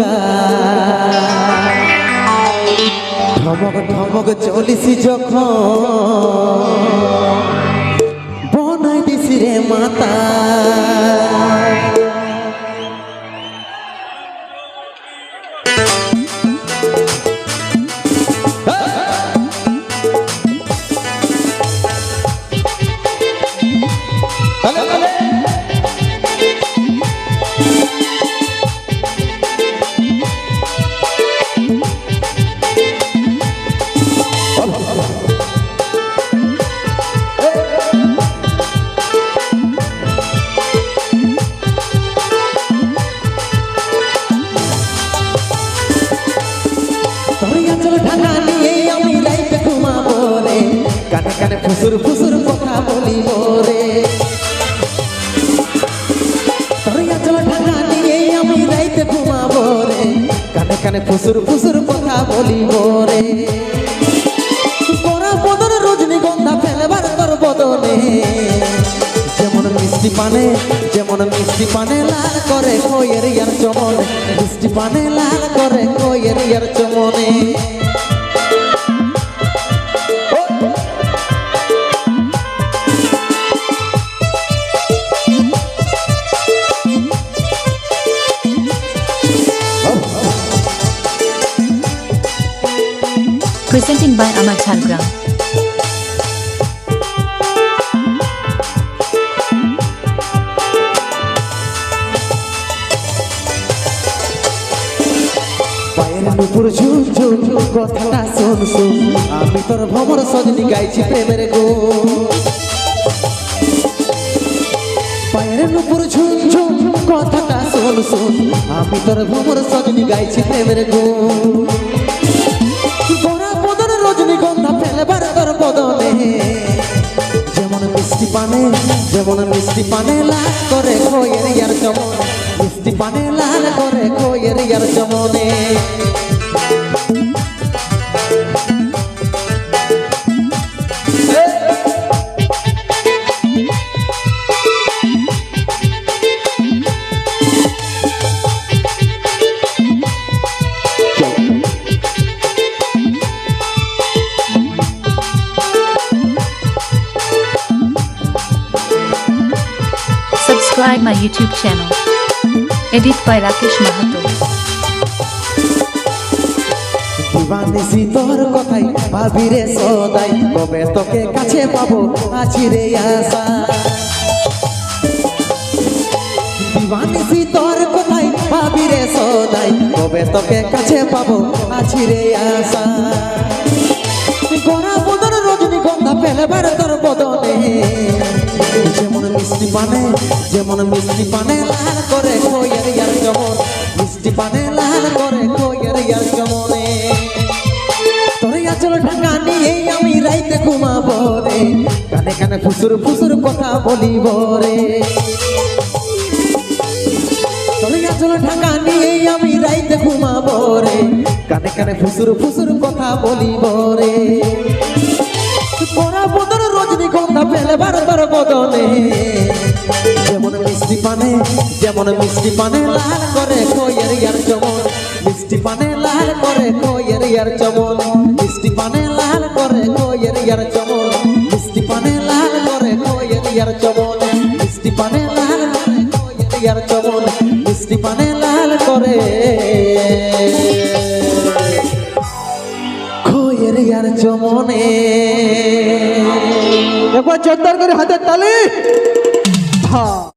গায় ঠমক ঠমক চলিসি যখন। বনাই দিছি রে মাতা। কানে কানে ফুসুর ফুসুর কথা বলিব রে। আমি রাইতে রে। কানে কানে ফুসুর ফুসুর কথা বলিব রে। পরা বদন রজনীগন্ধা ফেলবার তোর বদনে। যেমন মিষ্টি পানে, যেমন মিষ্টি পানে লাল করে কইয়ের ইয়ার চমনে। মিষ্টি পানে লাল করে কইয়ের ইয়ার চমনে। Presenting by Amar Chalgram. নুপুর ঝুম ঝুম কথাটা শুন শুন। আমি তোর ভ্রমর সজনি গাইছি প্রেমের গো পায়ের নুপুর ঝুম ঝুম কথাটা শুন শুন। আমি তোর ভ্রমর সজনি গাইছি প্রেমের গো পানে, যেমন মিষ্টি পানে লাল করে কইয়ের ইয়ার চমন। মিষ্টি পানে লাল করে কইয়ের ইয়ার চমনে। Subscribe my YouTube channel. Edit by Rakesh Mahato. তোর কথাই ভাবি রে সদাই কবে তোকে কাছে পাবো, আছি রে আশা দিবানিসি তোর কথাই ভাবি রে সদাই কবে তোকে কাছে পাবো, আছি রে আশা মিষ্টি পানে, যেমন মিষ্টি পানে লাল করে ইয়ার মিষ্টি পানে লাল করে ইয়ার আমি রাইতে ঘুমাবো রে। কানে কানে ফুসুর ফুসুর কথা বলিব রে। তোরে আচল ঢাকা নিয়ে আমি রাইতে ঘুমাবো রে। কানে কানে ফুসুর ফুসুর কথা বলিব রে। পরা রজনীগন্ধা ফেলবার তোর বদনে যেমন মিষ্টি পানে, যেমন মিষ্টি পানে লাল করে কইয়ের ইয়ার চমন। মিষ্টি পানে লাল করে কইয়ের ইয়ার চমন। মিষ্টি পানে লাল করে কইয়ের ইয়ার চমন। মিষ্টি পানে লাল করে কইয়ের ইয়ার চমন। মিষ্টি পানে লাল করে কইয়ের ইয়ার চমন। মিষ্টি পানে লাল করে খয়ের ইয়ার চমনে। একবার জোরদার করে হাতের তালি। হ্যাঁ